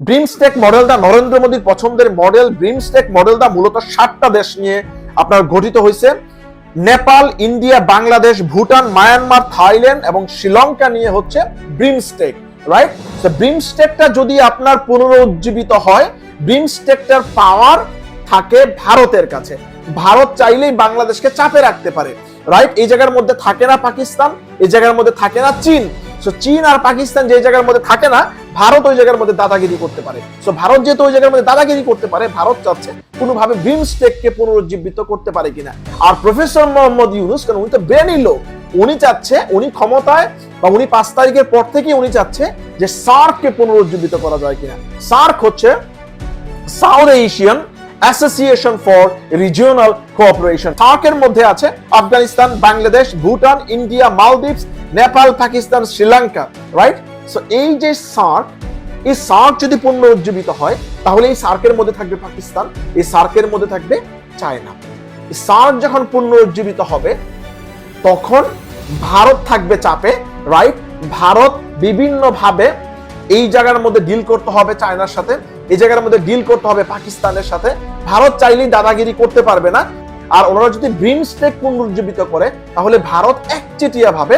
ব্রিমস্টেক মডেলটা নরেন্দ্র মোদীর পছন্দের মডেল ব্রিমস্টেক মডেলটা মূলত সাতটা দেশ নিয়ে আপনার গঠিত হয়েছে। Nepal, India, Bangladesh, Bhutan, Myanmar, Thailand এবং শ্রীলঙ্কা নিয়ে হচ্ছে ব্রিমস্টেক রাইট তো ব্রিমস্টেকটা যদি আপনার পুনরুজ্জীবিত হয় ব্রিমস্টেকটার পাওয়ার থাকে ভারতের কাছে। ভারত চাইলেই বাংলাদেশকে চাপে রাখতে পারে রাইট এই জায়গার মধ্যে থাকে না পাকিস্তান, এই জায়গার মধ্যে থাকে না চীন। সো চীন আর পাকিস্তান যে জায়গার মধ্যে থাকে না, ভারত ওই জায়গার মধ্যে দাদাগিরি করতে পারে। সো ভারত যেহেতু ওই জায়গার মধ্যে দাদাগিরি করতে পারে, ভারত চাচ্ছে কোনোভাবে বিমস্টেককে পুনরুজ্জীবিত করতে পারে কিনা। আর প্রফেসর মোহাম্মদ ইউনুস কারণ উনি তো ব্রেনই লোক, উনি চাচ্ছে, উনি ক্ষমতায় বা উনি পাঁচ তারিখের পর থেকে উনি চাচ্ছে যে সার্ককে পুনরুজ্জীবিত করা যায় কিনা। সার্ক হচ্ছে south Asian association for regional cooperation সার্কের মধ্যে আছে Afghanistan, Bangladesh, Bhutan, India, Maldives, Nepal, Pakistan, Sri Lanka right so এই যে সার্ক, এই সার্ক যদি পুনরুজ্জীবিত হয়, তাহলে এই সার্কের মধ্যে থাকবে পাকিস্তান, এই সার্কের মধ্যে থাকবে চায়না। সার্ক যখন পুনরুজ্জীবিত হবে, তখন ভারত থাকবে চাপে রাইট ভারত বিভিন্নভাবে এই জায়গার মধ্যে ডিল করতে হবে চায়নার সাথে। এই জায়গার মধ্যে ডিল করতে হবে পাকিস্তানের সাথে। ভারত চাইলেই দাদাগিরি করতে পারবে না। আর ওনারা যদি ব্রিমস্টেক পুনরুজ্জীবিত করে, তাহলে ভারত একচেটিয়া ভাবে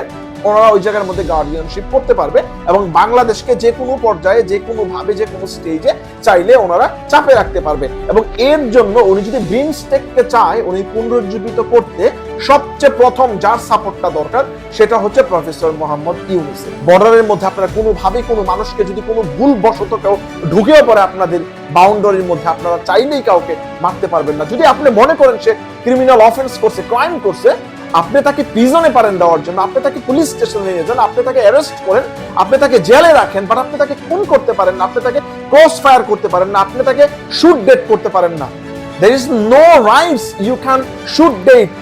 ওনারা ওই জায়গার মধ্যে গার্ডিয়ানশিপ করতে পারবে এবং বাংলাদেশকে যে কোনো পর্যায়ে, যে কোনো ভাবে, যে কোনো স্টেজে চাইলে ওনারা চাপে রাখতে পারবে। এবং এর জন্য উনি যদি বিমস্টেককে চায়, উনি পুনরুজ্জীবিত করতে সবচেয়ে প্রথম যার সাপোর্টটা দরকার, সেটা হচ্ছে প্রফেসর মোহাম্মদ ইউনুস বর্ডারের মধ্যে আপনারা কোনোভাবেই কোনো মানুষকে যদি কোনো ভুল বশত কেউ ঢুকেও পড়ে আপনাদের বাউন্ডারির মধ্যে, আপনারা চাইলেই কাউকে মারতে পারবেন না। যদি আপনি মনে করেন সে ক্রিমিনাল অফেন্স করছে ক্রাইম করছে, আপনি তাকে প্রিজনে পারেন দেওয়ার জন্য, আপনি তাকে পুলিশ স্টেশনে নিয়ে যান, আপনি তাকে অ্যারেস্ট করেন, আপনি তাকে জেলে রাখেন বাট আপনি তাকে খুন করতে পারেন না, আপনি তাকে ক্রস ফায়ার করতে পারেন না, আপনি তাকে শুট ডেট করতে পারেন না। There is no rights you can shoot date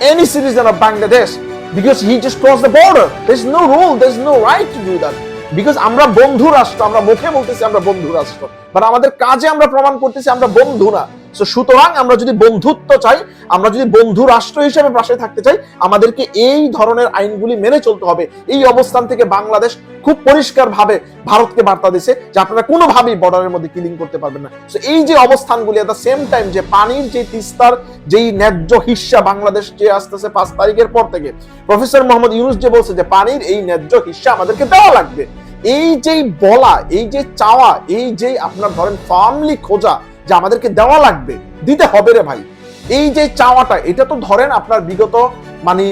any citizen of Bangladesh because he just crossed the border there's no rule there's no right to do that because আমরা বন্ধু রাষ্ট্র আমরা মুখে বলতেছি আমরা বন্ধু রাষ্ট্র বাট আমাদের কাজে আমরা প্রমাণ করতেছি আমরা বন্ধু না So, সুতরাং আমরা যদি বন্ধুত্ব চাই আমরা যদি বন্ধু রাষ্ট্র হিসেবে পাশে থাকতে চাই আমাদেরকে এই ধরনের আইনগুলি মেনে চলতে হবে। এই অবস্থান থেকে বাংলাদেশ খুব পরিষ্কার ভাবে ভারতকে বার্তা দিছে যে আপনারা কোনোভাবেই বর্ডারের মধ্যে কিলিং করতে পারবেন না। So, এই যে অবস্থানগুলি এট দ্য সেম টাইম যে পানির যে তিস্তার যেই ন্যায্য হিস্সা বাংলাদেশ যে আসতেছে পাঁচ তারিখের পর থেকে প্রফেসর মোহাম্মদ ইউনুস যে বলছে যে পানির এই ন্যায্য হিস্সা আমাদেরকে দেওয়া লাগবে। এই যে বলা এই যে চাওয়া এই যে আপনার ধরেন ফার্মলি খোঁজা যে আমাদেরকে দেওয়া লাগবে, দিতে হবে রে ভাই। এই যে চাওয়াটা, এটা তো ধরেন আপনার বিগত মানে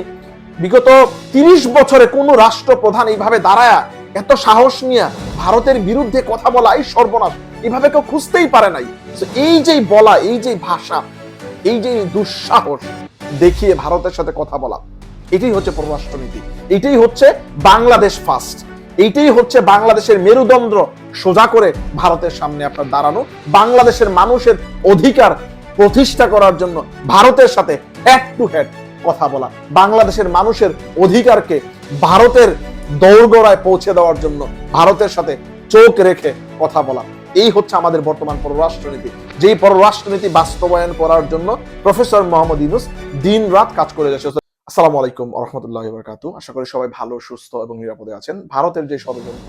বিগত তিরিশ বছরে কোন রাষ্ট্রপ্রধান এইভাবে দাঁড়ায়, এত সাহস নিয়ে ভারতের বিরুদ্ধে কথা বলা এই সর্বনাশ এইভাবে কেউ খুঁজতেই পারে নাই। এই যে বলা, এই যে ভাষা, এই যে দুঃসাহস, দেখিয়ে ভারতের সাথে কথা বলা, এটাই হচ্ছে পররাষ্ট্রনীতি। এটাই হচ্ছে বাংলাদেশ ফার্স্ট এইটাই হচ্ছে বাংলাদেশের মেরুদণ্ড সোজা করে ভারতের সামনে আপনার দাঁড়ানো, বাংলাদেশের মানুষের অধিকার প্রতিষ্ঠা করার জন্য ভারতের সাথে হেড টু হেড কথা বলা, বাংলাদেশের মানুষের অধিকারকে ভারতের দৌড়গড়ায় পৌঁছে দেওয়ার জন্য ভারতের সাথে চোখ রেখে কথা বলা। এই হচ্ছে আমাদের বর্তমান পররাষ্ট্রনীতি। যেই পররাষ্ট্রনীতি বাস্তবায়ন করার জন্য প্রফেসর মোহাম্মদ ইউনুস দিন রাত কাজ করে যাচ্ছে আসসালামু আলাইকুম রহমতুল্লাহ বরকাতু আশা করি সবাই ভালো, সুস্থ এবং নিরাপদে আছেন। ভারতের যে ষড়যন্ত্র,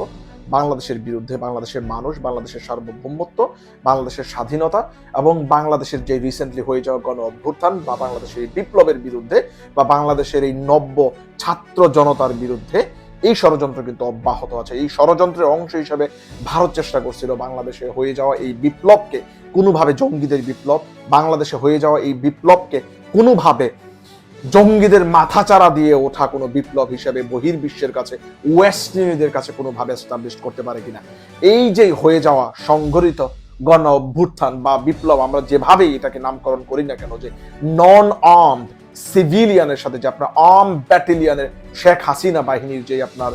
বাংলাদেশের বিরুদ্ধে, বাংলাদেশের মানুষ, বাংলাদেশের সার্বভৌমত্ব, বাংলাদেশের স্বাধীনতা এবং বাংলাদেশের যে রিসেন্টলি হয়ে যাওয়া গণ অভ্যুত্থান বা বাংলাদেশের এই বিপ্লবের বিরুদ্ধে বা বাংলাদেশের এই নব্য ছাত্র জনতার বিরুদ্ধে এই ষড়যন্ত্র কিন্তু অব্যাহত আছে। এই ষড়যন্ত্রের অংশ হিসেবে ভারত চেষ্টা করছিল বাংলাদেশে হয়ে যাওয়া এই বিপ্লবকে, কোনোভাবে জঙ্গিদের বিপ্লব, বাংলাদেশে হয়ে যাওয়া এই বিপ্লবকে কোনোভাবে জঙ্গিদের মাথাচাড়া দিয়ে ওঠা কোনো বিপ্লব হিসেবে বহির্বিশ্বের কাছে, ওয়েস্ট ইন্ডিজের কাছে কোনোভাবে এস্টাবলিশ করতে পারে কিনা? এই যে হয়ে যাওয়া সংঘটিত গণ অভ্যুত্থান বা বিপ্লব, আমরা যেভাবেই এটাকে নামকরণ করি না কেন, যে নন আর্মড সিভিলিয়ানের সাথে, যে আপনার আর্ম ব্যাটালিয়নের শেখ হাসিনা বাহিনীর যে আপনার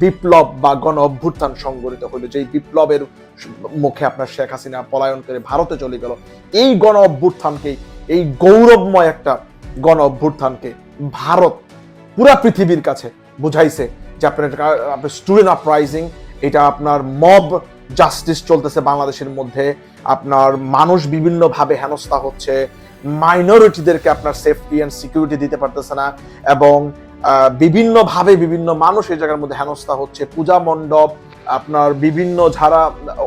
বিপ্লব বা গণ অভ্যুত্থান সংগঠিত হলো, যেই বিপ্লবের মুখে আপনার শেখ হাসিনা পলায়ন করে ভারতে চলে গেল, এই গণ অভ্যুত্থানকে এই গৌরবময় একটা গণ অভ্যুত্থানকে ভারত পুরা পৃথিবীর কাছে বুঝাইছে যে আপনার আপনার স্টুডেন্ট আপরাইজিং এটা আপনার মব জাস্টিস চলতেছে বাংলাদেশের মধ্যে, আপনার মানুষ বিভিন্নভাবে হেনস্থা হচ্ছে মাইনরিটিদেরকে আপনার সেফটি অ্যান্ড সিকিউরিটি দিতে পারতেছে না, এবং বিভিন্নভাবে বিভিন্ন মানুষ এই জায়গার মধ্যে হেনস্থা হচ্ছে, পূজা মণ্ডপ আপনার বিভিন্ন যারা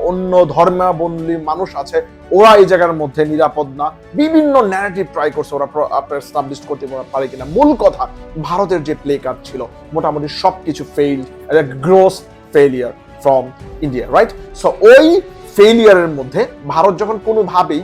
অন্য ধর্মাবলম্বী মানুষ আছে, ওরা এই জায়গার মধ্যে নিরাপদ না। বিভিন্ন ন্যারেটিভ ট্রাই করছে, ওরা আপনার এস্টাবলিশ করতে পারে কিনা। মূল কথা, ভারতের যে প্লে কার্ড ছিল, মোটামুটি সবকিছু fail gross failure from India right so ওই ফেলিয়ারের মধ্যে ভারত যখন কোনোভাবেই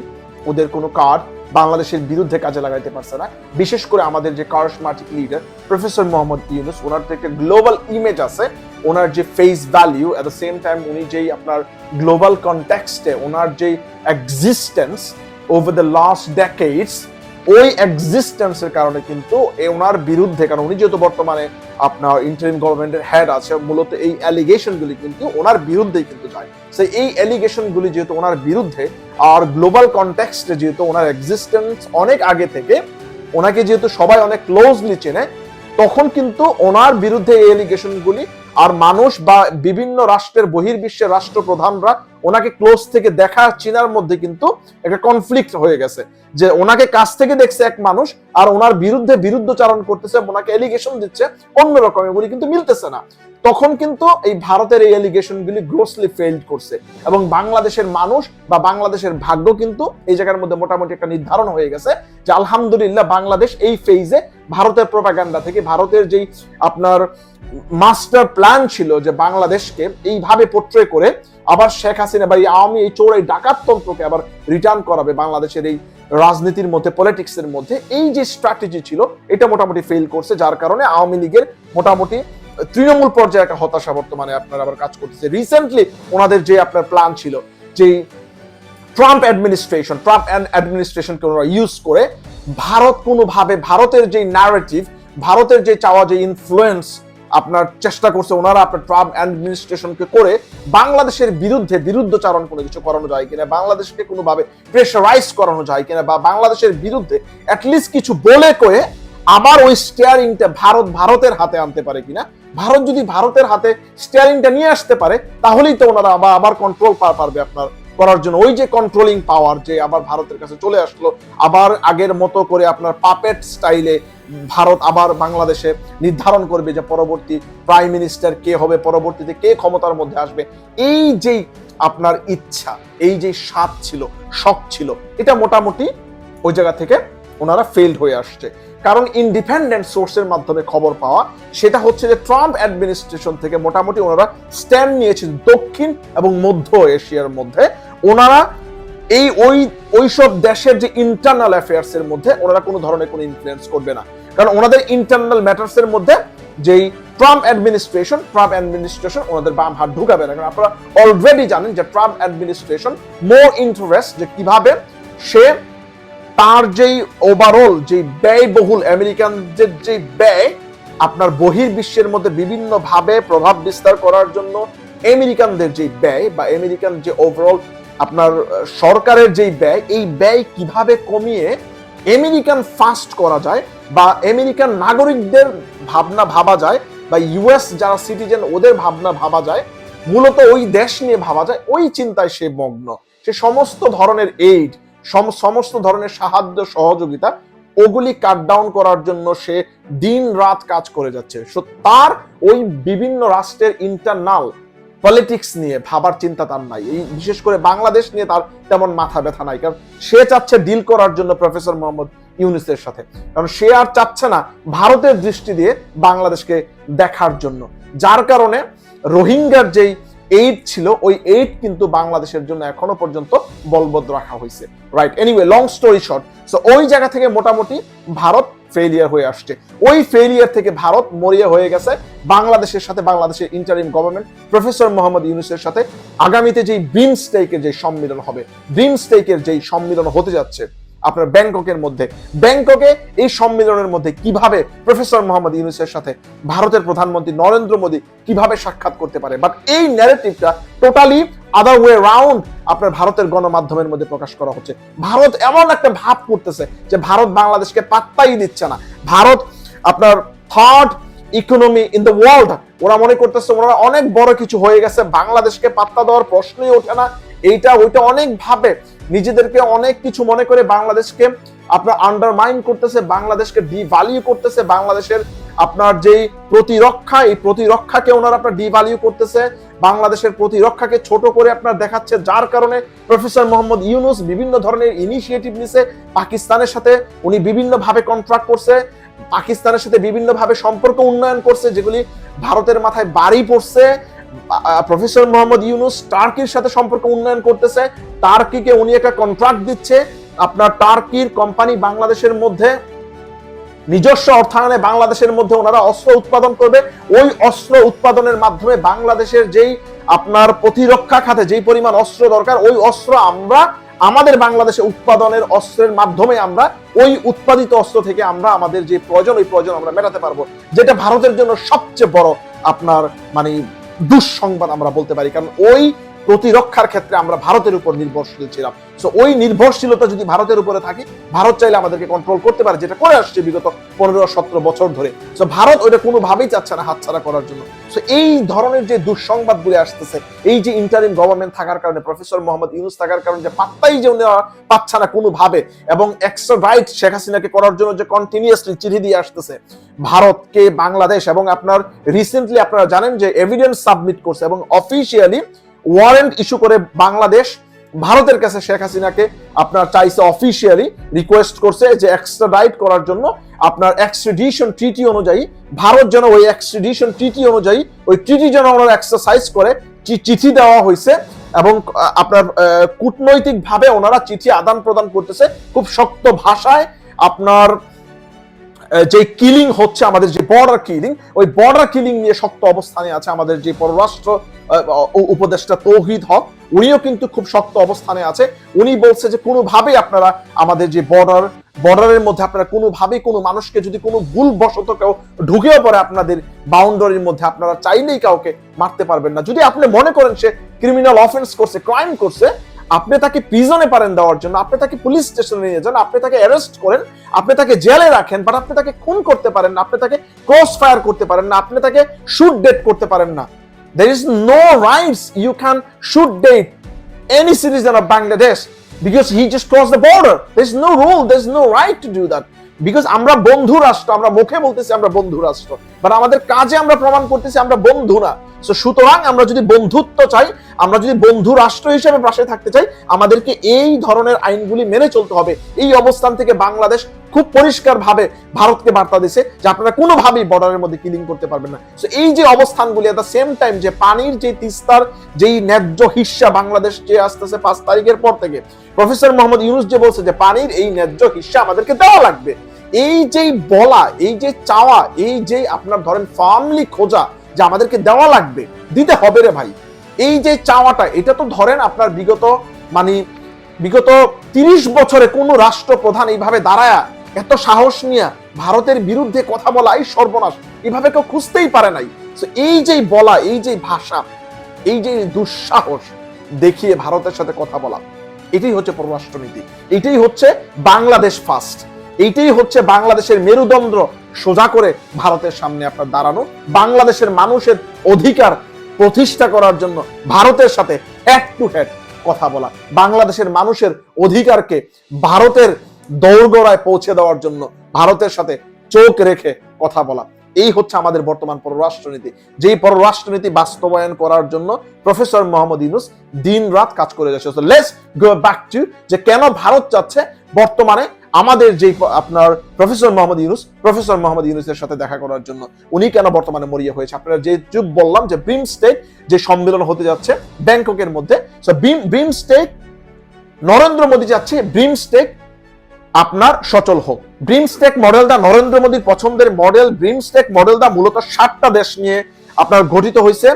ওদের কোনো কার্ড বাংলাদেশের বিরুদ্ধে কাজে লাগাইতে পারছে না। বিশেষ করে আমাদের যে charismatic leader professor Mohammad Yunus, ওনার তো একটা গ্লোবাল ইমেজ আছে ওনার যে face value at the same time উনি যেই আপনার গ্লোবাল কনটেক্সটে ওনার যে existence over the last decades ওই এক্সিস্টেন্সের কারণে কিন্তু এ ওনার বিরুদ্ধে, কারণ উনি যেহেতু বর্তমানে আপনার ইন্টারিম গভর্নমেন্টের হেড আছে, মূলত এই অ্যালিগেশনগুলি কিন্তু ওনার বিরুদ্ধেই কিন্তু যায়। সো এই অ্যালিগেশনগুলি যেহেতু ওনার বিরুদ্ধে, আর গ্লোবাল কনটেক্সটে যেহেতু ওনার এক্সিস্টেন্স অনেক আগে থেকে, ওনাকে যেহেতু সবাই অনেক ক্লোজলি চেনে, তখন কিন্তু ওনার বিরুদ্ধে এই এলিগেশনগুলি আর মানুষ বা বিভিন্ন রাষ্ট্রের বহির্বিশ্বের রাষ্ট্রপ্রধানরা ওনাকে ক্লোজ থেকে দেখা চিনার মধ্যে কিন্তু একটা কনফ্লিক্ট হয়ে গেছে। যে ওনাকে কাছ থেকে দেখছে এক মানুষ আর ওনার বিরুদ্ধে বিরুদ্ধচারণ করতেছে, ওনাকে এলিগেশন দিচ্ছে অন্যরকম এগুলি কিন্তু মিলতেছে না। তখন কিন্তু এই ভারতের এই এলিগেশনগুলি গ্রোসলি ফেইল্ড করছে এবং বাংলাদেশের মানুষ বা বাংলাদেশের ভাগ্য কিন্তু এই জায়গার মধ্যে মোটামুটি একটা নির্ধারণ হয়ে গেছে যে আলহামদুলিল্লাহ বাংলাদেশ এই ফেজে ভারতের প্রোপাগান্ডা থেকে ভারতের যেই আপনার মাস্টার প্ল্যান ছিল যে বাংলাদেশকে এইভাবে পোট্রে করে আবার শেখ হাসিনা বা এই আওয়ামী এই চোর, এই ডাকাততন্ত্রকে আবার রিটার্ন করাবে বাংলাদেশের এই রাজনীতির মধ্যে পলিটিক্সের মধ্যে। এই যে স্ট্র্যাটেজি ছিল, এটা মোটামুটি ফেল করছে, যার কারণে আওয়ামী লীগের মোটামুটি তৃণমূল পর্যায়ে একটা হতাশা বর্তমানে আপনার আবার কাজ করতেছে। রিসেন্টলি ওনাদের যে আপনার প্ল্যান ছিল, যে ট্রাম্প অ্যাডমিনিস্ট্রেশন ট্রাম্প অ্যাডমিনিস্ট্রেশনকে ওনারা ইউজ করে ভারত কোনোভাবে, ভারতের যে ন্যারেটিভ ভারতের যে চাওয়া, যে ইনফ্লুয়েন্স আপনার চেষ্টা করছে ওনারা আপনার ট্রাম্প অ্যাডমিনিস্ট্রেশনকে করে বাংলাদেশের বিরুদ্ধে বিরুদ্ধচারণ কোনো কিছু করানো যায় কিনা, বাংলাদেশকে কোনোভাবে প্রেশারাইজ করানো যায় কিনা বা বাংলাদেশের বিরুদ্ধে অ্যাটলিস্ট কিছু বলে কয়ে আবার ওই স্টিয়ারিংটা ভারত ভারতের হাতে আনতে পারে কিনা? ভারত যদি ভারতের হাতে স্টিয়ারিংটা নিয়ে আসতে পারে, তাহলেই তো ওনারা আবার আবার কন্ট্রোল পারবে আপনার করার জন্য। ওই যে কন্ট্রোলিং পাওয়ার যে আবার ভারতের কাছে চলে আসলো, আবার আগের মতো করে আপনার পাপেট স্টাইলে ভারত আবার বাংলাদেশে নির্ধারণ করবে যে পরবর্তী প্রাইম মিনিস্টার কে হবে, পরবর্তীতে কে ক্ষমতার মধ্যে আসবে। এই যেই আপনার ইচ্ছা, এই যে স্বাদ ছিল, শখ ছিল, এটা মোটামুটি ওই জায়গা থেকে ওনারা ফেলড হয়ে আসছে। কারণ ইন্ডিপেন্ডেন্ট সোর্সের মাধ্যমে খবর পাওয়া, সেটা হচ্ছে যে ট্রাম্প অ্যাডমিনিস্ট্রেশন থেকে মোটামুটি ওনারা স্ট্যান্ড নিয়েছেন দক্ষিণ এবং মধ্য এশিয়ার মধ্যে। ওনারা এই ওই, ওইসব দেশের যে ইন্টারনাল অ্যাফেয়ার্স এর মধ্যে ওনারা কোনো ধরনের কোনো ইনফ্লুয়েন্স করবে না। কারণ ওনাদের ইন্টারনাল ম্যাটার্স এর মধ্যে যেই ট্রাম্প অ্যাডমিনিস্ট্রেশন ট্রাম্প অ্যাডমিনিস্ট্রেশন ওনাদের বাম হাত ঢুকাবে না। কারণ আপনারা অলরেডি জানেন যে ট্রাম্প অ্যাডমিনিস্ট্রেশন মোর ইন্টারেস্ট যে কীভাবে সে তার যেই ওভারঅল যে ব্যয়বহুল আমেরিকানদের যে ব্যয়, আপনার বহির্বিশ্বের মধ্যে বিভিন্ন ভাবে প্রভাব বিস্তার করার জন্য আমেরিকানদের যে ব্যয় বা আমেরিকান যে ওভারঅল আপনার সরকারের যেই ব্যয়, এই ব্যয় কীভাবে কমিয়ে আমেরিকান ফাস্ট করা যায় বা আমেরিকান নাগরিকদের ভাবনা ভাবা যায় বা ইউএস যারা সিটিজেন ওদের ভাবনা ভাবা যায়, মূলত ওই দেশ নিয়ে ভাবা যায়, ওই চিন্তায় সে মগ্ন। সে সমস্ত ধরনের এইড সমস্ত ধরনের সাহায্য, সহযোগিতা, ওগুলি কাট ডাউন করার জন্য সে দিন রাত কাজ করে যাচ্ছে। সো তার ওই বিভিন্ন রাষ্ট্রের ইন্টারনাল পলিটিক্স নিয়ে ভাবার চিন্তা তার নাই। এই বিশেষ করে বাংলাদেশ নিয়ে তার তেমন মাথা ব্যথা নাই। কারণ সে চাচ্ছে ডিল করার জন্য প্রফেসর মোহাম্মদ ইউনিসের সাথে। কারণ সে আর চাচ্ছে না ভারতের দৃষ্টি দিয়ে বাংলাদেশকে দেখার জন্য। যার কারণে রোহিঙ্গার যেই এইড ছিল, ওই এইড কিন্তু বাংলাদেশের জন্য এখনও পর্যন্ত বলবৎ রাখা হয়েছে। Right anyway long story short so ওই জায়গা থেকে মোটামুটি ভারত ফেলিয়ার হয়ে আসছে। ওই ফেলিয়ার থেকে ভারত মরিয়া হয়ে গেছে। বাংলাদেশের সাথে বাংলাদেশের ইন্টারিম গভর্নমেন্ট প্রফেসর মোহাম্মদ ইউনুসের সাথে আগামীতে যেই বিমস্টেকের যে সম্মিলন হবে বিমস্টেকের যেই সম্মিলন হতে যাচ্ছে আপনার ব্যাংককের মধ্যে। ব্যাংককে এই সম্মেলনের মধ্যে কীভাবে প্রফেসর মোহাম্মদ ইউনুসের সাথে ভারতের প্রধানমন্ত্রী নরেন্দ্র মোদী কীভাবে সাক্ষাৎ করতে পারে? বাট এই ন্যারেটিভটা টোটালি আদার ওয়ে রাউন্ড আপনার ভারতের গণমাধ্যমের মধ্যে প্রকাশ করা হচ্ছে। ভারত এমন একটা ভাব করতেছে যে ভারত বাংলাদেশকে পাত্তাই দিচ্ছে না। ভারত আপনার third economy in the world ওরা মনে করতেছে ওরা অনেক বড় কিছু হয়ে গেছে, বাংলাদেশকে পাত্তা দেওয়ার প্রশ্নই ওঠে না। এইটা, ওইটা অনেক ভাবে নিজেদেরকে অনেক কিছু মনে করে বাংলাদেশকে আপনার আন্ডারমাইন করতেছে, বাংলাদেশকে ডিভ্যালিউ করতেছে, বাংলাদেশের আপনার যেই প্রতিরক্ষা, এই প্রতিরক্ষাকে ওনারা আপনার ডিভ্যালিউ করতেছে, বাংলাদেশের প্রতিরক্ষাকে ছোট করে আপনার দেখাচ্ছে, যার কারণে প্রফেসর মোহাম্মদ ইউনুস বিভিন্ন ধরনের ইনিশিয়েটিভ নিছে, পাকিস্তানের সাথে উনি বিভিন্ন ভাবে কন্ট্রাক্ট করছে, পাকিস্তানের সাথে বিভিন্ন ভাবে সম্পর্ক উন্নয়ন করছে, যেগুলি ভারতের মাথায় বাড়ি পড়ছে প্রফেসর মোহাম্মদ ইউনুস টার্কির সাথে সম্পর্ক উন্নয়ন করতেছে। টার্কিকে উনি একটা কন্ট্রাক্ট দিচ্ছে। আপনার টার্কির কোম্পানি বাংলাদেশের মধ্যে, নিজস্ব অর্থায়নে বাংলাদেশের মধ্যে ওনারা অস্ত্র উৎপাদন করবে। ওই অস্ত্র উৎপাদনের মাধ্যমে বাংলাদেশের যেই আপনার প্রতিরক্ষা খাতে যেই পরিমাণ অস্ত্র দরকার, ওই অস্ত্র আমরা, আমাদের বাংলাদেশে উৎপাদনের অস্ত্রের মাধ্যমে আমরা, ওই উৎপাদিত অস্ত্র থেকে আমরা আমাদের যে প্রয়োজন, ওই প্রয়োজন আমরা মেটাতে পারব। যেটা ভারতের জন্য সবচেয়ে বড় আপনার মানে দুঃসংবাদ আমরা বলতে পারি। কারণ ওই প্রতিরক্ষার ক্ষেত্রে আমরা ভারতের উপর নির্ভরশীল ছিলাম। সো ওই নির্ভরশীলতা যদি ভারতের উপরে থাকে, ভারত চাইলে আমাদেরকে কন্ট্রোল করতে পারে, যেটা করে আসছে বিগত পনেরো, সতেরো বছর ধরে। সো ভারত ওইটা কোনোভাবেই চাচ্ছে না হাতছাড়া করার জন্য। সো এই ধরনের যে দুঃসংবাদগুলি আসতেছে, এই যে ইন্টারিম গভর্নমেন্ট থাকার কারণে প্রফেসর মোহাম্মদ ইউনুস থাকার কারণে যে পাত্তাই যে উনি পাচ্ছে না কোনোভাবে, এবং এক্সট্রা রাইট শেখ হাসিনাকে করার জন্য যে কন্টিনিউয়াসলি চিঠি দিয়ে আসতেছে, ভারতকে বাংলাদেশ এবং আপনার রিসেন্টলি আপনারা জানেন যে এভিডেন্স সাবমিট করছে এবং অফিসিয়ালি ওয়ারেন্ট ইস্যু করে বাংলাদেশ, ভারতের কাছে শেখ হাসিনাকে আপনার চাইছে অফিসিয়ালি রিকোয়েস্ট করছে যে এক্সট্রাডাইট করার জন্য আপনার এক্সট্রাডিশন ট্রিটি অনুযায়ী, ভারত যেন ওই এক্সট্রাডিশন ট্রিটি অনুযায়ী, ওই ট্রিটি যেন ওনারা এক্সারসাইজ করে চিঠি দেওয়া হয়েছে এবং আপনার কূটনৈতিকভাবে ওনারা চিঠি আদান প্রদান করতেছে খুব শক্ত ভাষায় আপনার যে কিলিং হচ্ছে আমাদের যে বর্ডার কিলিং ওই বর্ডার কিলিং নিয়ে শক্ত অবস্থানে আছে আমাদের যে পররাষ্ট্র উপদেষ্টা তৌহিদ হক, উনিও কিন্তু খুব শক্ত অবস্থানে আছে। উনি বলছে যে কোনোভাবেই আপনারা আমাদের যে বর্ডার বর্ডারের মধ্যে আপনারা কোনোভাবেই কোনো মানুষকে যদি কোনো ভুল বশত কেউ ঢুকেও পড়ে আপনাদের বাউন্ডারির মধ্যে, আপনারা চাইলেই কাউকে মারতে পারবেন না। যদি আপনি মনে করেন সে ক্রিমিনাল অফেন্স করছে ক্রাইম করছে আপনি তাকে প্রিজনে পারেন দেওয়ার জন্য আপনি তাকে পুলিশ স্টেশনে নিয়ে যান আপনি তাকে অ্যারেস্ট করেন আপনি তাকে জেলে রাখেন বাট আপনি তাকে খুন করতে পারেন না আপনি তাকে ক্রস ফায়ার করতে পারেন না আপনি তাকে শুট ডেট করতে পারেন না there is no rights you can shoot date any citizen of Bangladesh because he just crossed the border. There's no rule, there's no right to do that. Because আমরা বন্ধু রাষ্ট্র আমরা মুখে বলতেছি আমরা বন্ধু রাষ্ট্র বাট আমাদের কাজে আমরা প্রমাণ করতেছি আমরা বন্ধু না So, সুতরাং আমরা যদি বন্ধুত্ব চাই আমরা যদি বন্ধু রাষ্ট্র হিসেবে পাশে থাকতে চাই আমাদেরকে এই ধরনের আইনগুলি মেনে চলতে হবে। এই অবস্থান থেকে বাংলাদেশ খুব পরিষ্কার ভাবে ভারতকে বার্তা দিছে যে আপনারা কোনোভাবেই বর্ডারের মধ্যে কিলিং করতে পারবেন না। সো এই যে অবস্থানগুলি এট দ্য সেম টাইম যে পানির যে তিস্তার যেই ন্যায্য হিস্সা বাংলাদেশ যে আসতেছে পাঁচ তারিখের পর থেকে প্রফেসর মোহাম্মদ ইউনুস যে বলছে যে পানির এই ন্যায্য হিস্সা আমাদেরকে দেওয়া লাগবে। এই যে বলা এই যে চাওয়া এই যে আপনার ধরেন ফার্মলি খোঁজা যে আমাদেরকে দেওয়া লাগবে, দিতে হবে রে ভাই। এই যে চাওয়াটা, এটা তো ধরেন আপনার বিগত মানে বিগত তিরিশ বছরে কোন রাষ্ট্রপ্রধান এইভাবে দাঁড়ায়া, এত সাহস নিয়ে ভারতের বিরুদ্ধে কথা বলা এই সর্বনাশ, এভাবে কেউ খুঁজতেই পারে নাই। এই যে বলা, এই যে ভাষা, এই যে দুঃসাহস দেখিয়ে ভারতের সাথে কথা বলা, এটাই হচ্ছে পররাষ্ট্রনীতি। এটাই হচ্ছে বাংলাদেশ ফার্স্ট এইটাই হচ্ছে বাংলাদেশের মেরুদণ্ড সোজা করে ভারতের সামনে আপনার দাঁড়ানো, বাংলাদেশের মানুষের অধিকার প্রতিষ্ঠা করার জন্য ভারতের সাথে হেড টু হেড কথা বলা, বাংলাদেশের মানুষের অধিকারকে ভারতের দৌড়গোড়ায় পৌঁছে দেওয়ার জন্য ভারতের সাথে চোখ রেখে কথা বলা। এই হচ্ছে আমাদের বর্তমান পররাষ্ট্রনীতি। যেই পররাষ্ট্রনীতি বাস্তবায়ন করার জন্য প্রফেসর মোহাম্মদ ইউনুস দিন রাত কাজ করে যাচ্ছে লেটস গো ব্যাক টু যে কেন ভারত চাচ্ছে বর্তমানে আমাদের যে আপনার প্রফেসর মোহাম্মদ ইউনুস, প্রফেসর মোহাম্মদ ইউনুসের সাথে দেখা করার জন্য উনি কেন বর্তমানে মরিয়া হয়েছে? আপনারা যে যুগ বললাম যে ব্রিম স্টেক যে সম্মেলন হতে যাচ্ছে ব্যাংককের মধ্যে ব্রিম স্টেক নরেন্দ্র মোদী যাচ্ছে ব্রিম স্টেক আপনার সচল হোক। ব্রিমস্টেক মডেলটা নরেন্দ্র মোদীর পছন্দের মডেল ব্রিমস্টেক মডেলটা মূলত সাতটা দেশ নিয়ে আপনার গঠিত হয়েছে।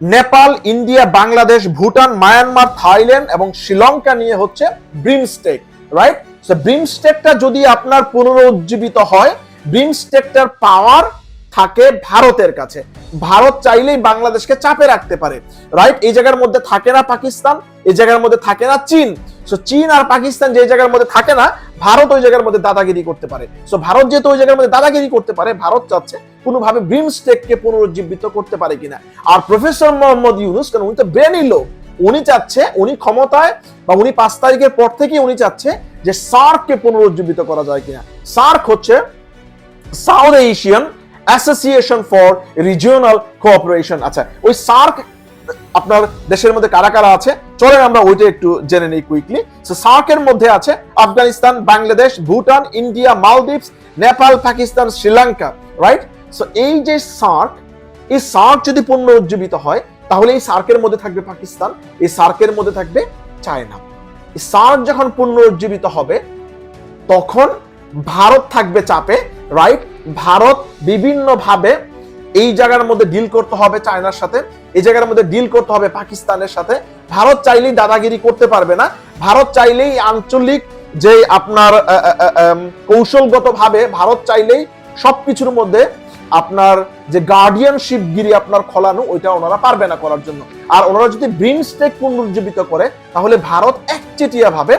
Nepal, India, Bangladesh, Bhutan, Myanmar, Thailand এবং শ্রীলঙ্কা নিয়ে হচ্ছে ব্রিমস্টেক রাইট ব্রিমস্টেকটা যদি আপনার পুনরুজ্জীবিত হয় ব্রিমস্টেকটার পাওয়ার থাকে ভারতের কাছে। ভারত চাইলেই বাংলাদেশকে চাপে রাখতে পারে। রাইট এই জায়গার মধ্যে থাকে না পাকিস্তান, এই জায়গার মধ্যে থাকে না চীন। সো চীন আর পাকিস্তান যে জায়গার মধ্যে থাকে না, ভারত ওই জায়গার মধ্যে দাদাগিরি করতে পারে। সো ভারত যেহেতু ওই জায়গার মধ্যে দাদাগিরি করতে পারে, ভারত চাচ্ছে কোনোভাবে ব্রিমস্টেককে পুনরুজ্জীবিত করতে পারে কিনা। আর প্রফেসর মোহাম্মদ ইউনুস, কারণ উনি তো ব্রেনই লোক উনি চাচ্ছে, উনি ক্ষমতায় বা উনি পাঁচ তারিখের পর থেকে উনি চাচ্ছে যে সার্ককে পুনরুজ্জীবিত করা যায় কিনা। সার্ক হচ্ছে south Asian association for regional cooperation. আচ্ছা ওই সার্ক আপনার দেশের মধ্যে কারা কারা আছে? চলেন আমরা ওইটা একটু জেনে নিই কুইকলি সো সার্কের মধ্যে আছে Afghanistan, Bangladesh, Bhutan, India, Maldives, Nepal, Pakistan, Sri Lanka right so এই যে সার্ক, এই সার্ক যদি পুনরুজ্জীবিত হয় তাহলে এই সার্কের মধ্যে থাকবে পাকিস্তান, এই সার্কের মধ্যে থাকবে চায়না। এই সার্ক যখন পুনরুজ্জীবিত হবে, তখন ভারত থাকবে চাপে রাইট ভারত বিভিন্নভাবে এই জায়গার মধ্যে ডিল করতে হবে চায়নার সাথে, এই জায়গার মধ্যে ডিল করতে হবে পাকিস্তানের সাথে। ভারত চাইলেই দাদাগিরি করতে পারবে না। ভারত চাইলেই আঞ্চলিক যে আপনার কৌশলগতভাবে ভারত চাইলেই সবকিছুর মধ্যে আপনার যে গার্ডিয়ানশিপ গিরি আপনার খোলানো, ওইটা ওনারা পারবে না করার জন্য। আর ওনারা যদি ব্রিমস্টেক পুনরুজ্জীবিত করে, তাহলে ভারত একচেটিয়া ভাবে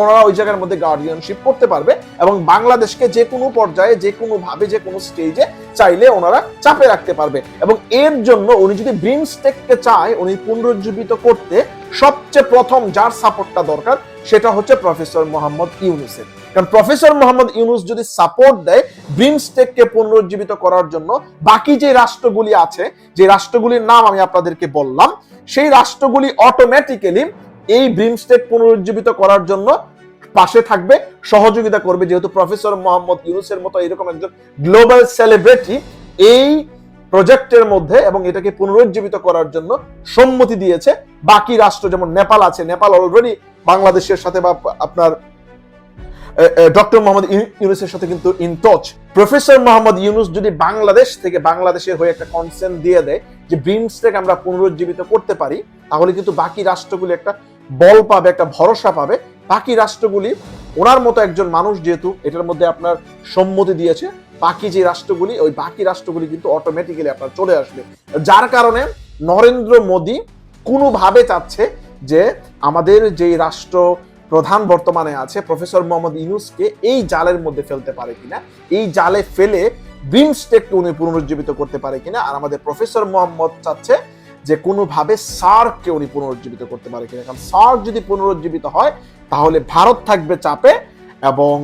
ওনারা ওই জায়গার মধ্যে গার্ডিয়ানশিপ করতে পারবে এবং বাংলাদেশকে যে কোনো পর্যায়ে, যে কোনো ভাবে, যে কোনো স্টেজে চাইলে ওনারা চাপে রাখতে পারবে। এবং এর জন্য উনি যদি ব্রিমস্টেককে চায়, উনি পুনরুজ্জীবিত করতে, সবচেয়ে প্রথম যার সাপোর্টটা দরকার, সেটা হচ্ছে প্রফেসর মোহাম্মদ ইউনুসের কারণ প্রফেসর মোহাম্মদ ইউনুস যদি সাপোর্ট দেয় ব্রিমস্টেককে পুনরুজ্জীবিত করার জন্য বাকি যে রাষ্ট্রগুলি আছে, যে রাষ্ট্রগুলির নাম আমি আপনাদেরকে বললাম, সেই রাষ্ট্রগুলি অটোমেটিক্যালি এই ব্রিমস্টেক পুনরুজ্জীবিত করার জন্য পাশে থাকবে, সহযোগিতা করবে। যেহেতু প্রফেসর মোহাম্মদ ইউনুসের মতো এরকম একজন গ্লোবাল সেলিব্রিটি এই প্রজেক্টের মধ্যে এবং এটাকে পুনরুজ্জীবিত করার জন্য সম্মতি দিয়েছে। বাকি রাষ্ট্র যেমন নেপাল আছে, নেপাল অলরেডি বাংলাদেশের সাথে বা আপনার ডক্টর মোহাম্মদ ইউনুসের সাথে কিন্তু in touch professor Mohammad Yunus যদি বাংলাদেশ থেকে বাংলাদেশের হয়ে একটা কনসেন্ট দিয়ে দেয় যে ব্রিমস্টেক আমরা পুনরুজ্জীবিত করতে পারি, তাহলে কিন্তু বাকি রাষ্ট্রগুলি একটা বল পাবে, একটা ভরসা পাবে। বাকি রাষ্ট্রগুলি, ওনার মতো একজন মানুষ যেহেতু, এটার মধ্যে আপনার সম্মতি দিয়েছে, বাকি যে রাষ্ট্রগুলি, ওই বাকি রাষ্ট্রগুলি কিন্তু অটোমেটিক্যালি আপনার চলে আসবে। যার কারণে নরেন্দ্র মোদী কোনোভাবে চাচ্ছে যে আমাদের যেই রাষ্ট্র প্রধান বর্তমানে আছে প্রফেসর মোহাম্মদ ইউনুসকে এই জালের মধ্যে ফেলতে পারে কিনা, এই জালে ফেলে ব্রিমস্টেককে উনি পুনরুজ্জীবিত করতে পারে কিনা, আর আমাদের প্রফেসর মোহাম্মদ চাচ্ছে যে কোনোভাবে সার্ককে উনি পুনরুজ্জীবিত করতে পারে কিনা। কারণ সার্ক যদি পুনরুজ্জীবিত হয়, তাহলে ভারত থাকবে চাপে এবং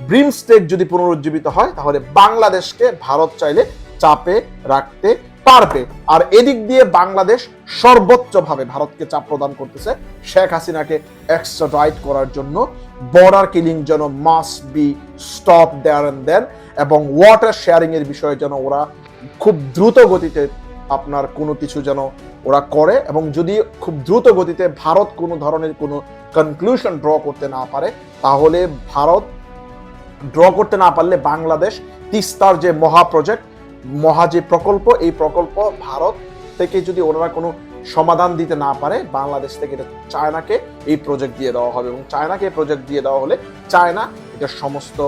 ব্রিমস্টেক যদি পুনরুজ্জীবিত হয়, তাহলে বাংলাদেশকে ভারত চাইলে চাপে রাখতে পারবে। আর এদিক দিয়ে বাংলাদেশ সর্বোচ্চভাবে ভারতকে চাপ প্রদান করতেছে। শেখ হাসিনাকে এক্সট্রাডাইট করার জন্য বর্ডার কিলিং যেন must be stop there and then এবং ওয়াটার শেয়ারিং এর বিষয়ে যেন ওরা খুব দ্রুত গতিতে আপনার কোনো কিছু যেন ওরা করে এবং যদি খুব দ্রুত গতিতে ভারত কোনো ধরনের কোনো কনক্লুশন ড্র করতে না পারে, তাহলে ভারত ড্র করতে না পারলে বাংলাদেশ তিস্তার যে মহা প্রজেক্ট মহা যে প্রকল্প, এই প্রকল্প ভারত থেকে যদি ওনারা কোনো সমাধান দিতে না পারে, বাংলাদেশ থেকে এটা চায়নাকে এই প্রজেক্ট দিয়ে দেওয়া হবে এবং চায়নাকে এই প্রজেক্ট দিয়ে দেওয়া হলে চায়না এটা সমস্ত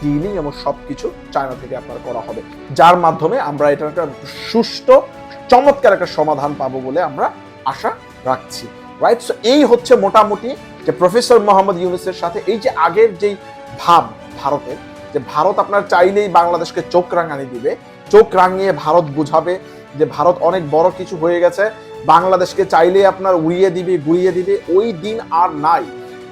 ডিলিং এবং সব কিছু চায়না থেকে আপনার করা হবে। যার মাধ্যমে আমরা এটার একটা সুষ্ঠু, চমৎকার একটা সমাধান পাবো বলে আমরা আশা রাখছি। রাইট সো এই হচ্ছে মোটামুটি যে প্রফেসর মোহাম্মদ ইউনুসের সাথে এই যে আগের যেই ভাব ভারতের, যে ভারত আপনার চাইলেই বাংলাদেশকে চোখ রাঙানি দিবে চোখ রাঙিয়ে ভারত বুঝাবে যে ভারত অনেক বড় কিছু হয়ে গেছে। বাংলাদেশকে চাইলে আপনার উড়িয়ে দিবে, গুড়িয়ে দিবে। ওই দিন আর নাই।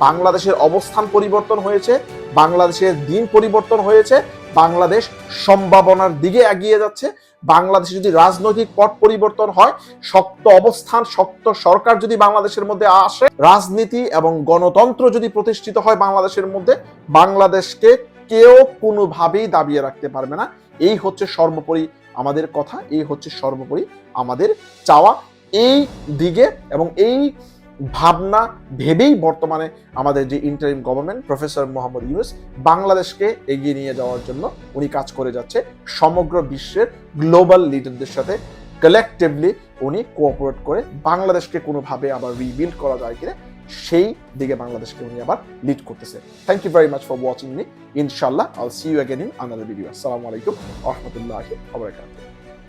বাংলাদেশের অবস্থান পরিবর্তন হয়েছে, বাংলাদেশের দিন পরিবর্তন হয়েছে, বাংলাদেশ সম্ভাবনার দিকে এগিয়ে যাচ্ছে। বাংলাদেশে যদি রাজনৈতিক পট পরিবর্তন হয়, শক্ত অবস্থান, শক্ত সরকার যদি বাংলাদেশের মধ্যে আসে, রাজনীতি এবং গণতন্ত্র যদি প্রতিষ্ঠিত হয় বাংলাদেশের মধ্যে, বাংলাদেশকে কেউ কোনোভাবেই দাবিয়ে রাখতে পারবে না। এই হচ্ছে সর্বোপরি আমাদের কথা, এই হচ্ছে সর্বোপরি আমাদের চাওয়া। এই দিকে এবং এই ভাবনা ভেবেই বর্তমানে আমাদের যে interim government professor Mohammad Yunus, বাংলাদেশকে এগিয়ে নিয়ে যাওয়ার জন্য উনি কাজ করে যাচ্ছে। সমগ্র বিশ্বের গ্লোবাল লিডারদের সাথে কালেকটিভলি উনি কোঅপারেট করে বাংলাদেশকে কোনোভাবে আবার রিবিল্ড করা যায় কিনা সেই দিকে বাংলাদেশকে উনি আবার লিড করতেছে। Thank you very much for watching me ইনশাল্লাহ I'll see you again in another video আসসালামু আলাইকুম রহমতুল্লাহ